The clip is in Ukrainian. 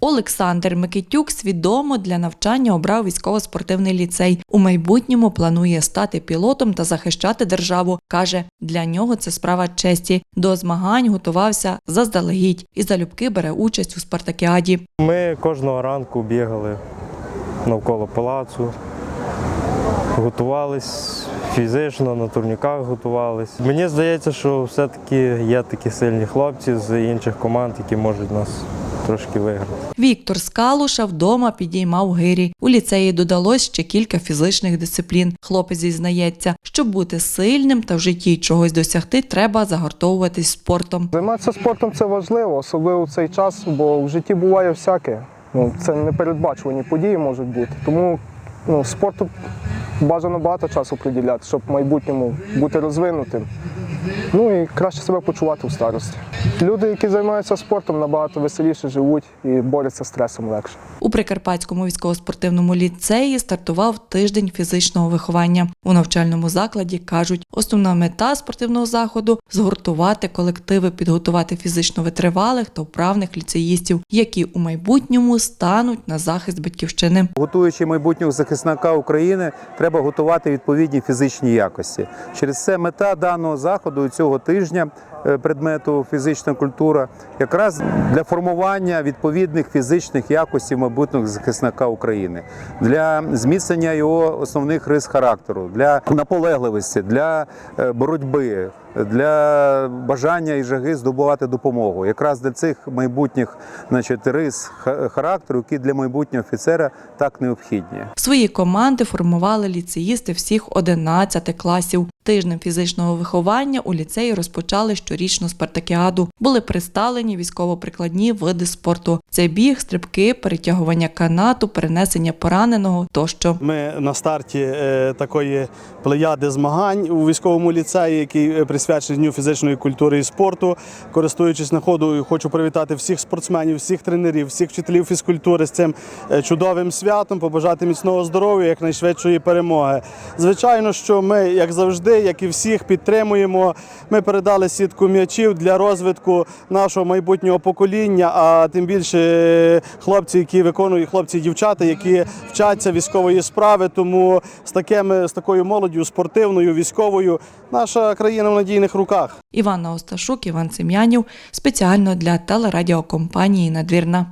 Олександр Микитюк свідомо для навчання обрав військово-спортивний ліцей. У майбутньому планує стати пілотом та захищати державу. каже, для нього це справа честі. До змагань готувався заздалегідь і залюбки бере участь у спартакіаді. Ми кожного ранку бігали навколо палацу, готувались фізично, на турніках готувались. Мені здається, що все-таки є такі сильні хлопці з інших команд, які можуть нас трошки виграти. Віктор Скалуша вдома підіймав гирі. У ліцеї додалось ще кілька фізичних дисциплін. Хлопець зізнається, щоб бути сильним та в житті чогось досягти, треба загортовуватись спортом. Займатися спортом це важливо, особливо в цей час, бо в житті буває всяке. Ну, це непередбачувані події можуть бути. Тому ну, спорту бажано багато часу приділяти, щоб в майбутньому бути розвинутим. Ну і краще себе почувати у старості. Люди, які займаються спортом, набагато веселіше живуть і борються з стресом легше. У Прикарпатському військово-спортивному ліцеї стартував тиждень фізичного виховання. У навчальному закладі кажуть, основна мета спортивного заходу згуртувати колективи, підготувати фізично витривалих та вправних ліцеїстів, які у майбутньому стануть на захист батьківщини. Готуючи майбутнього захисника України, треба готувати відповідні фізичні якості. Через це мета даного заходу і цього тижня е, предмету фізична культура якраз для формування відповідних фізичних якостей майбутнього захисника України, для зміцнення його основних рис характеру, для наполегливості, для е, боротьби. Для бажання і жаги здобувати допомогу, якраз для цих майбутніх значить, рис характеру, які для майбутнього офіцера так необхідні. Свої команди формували ліцеїсти всіх 11 класів. Тижнем фізичного виховання у ліцеї розпочали щорічну спартакіаду. Були представлені військово-прикладні види спорту: це біг, стрибки, перетягування канату, перенесення пораненого тощо. Ми на старті е, такої плеяди змагань у військовому ліцеї, який е, присвячений Дню фізичної культури і спорту. Користуючись нагодою, хочу привітати всіх спортсменів, всіх тренерів, всіх вчителів фізкультури з цим е, чудовим святом, побажати міцного здоров'я, якнайшвидшої перемоги. Звичайно, що ми, як завжди, як і всіх, підтримуємо. Ми передали сітку м'ячів для розвитку нашого майбутнього покоління, а тим більше е, хлопці, які виконують хлопці і дівчата, які вчаться військової справи. Тому з такими з такою молоддю спортивною, військовою, наша країна в надійних руках. Іванна Осташук, Іван Сем'янів спеціально для телерадіокомпанії Надвірна.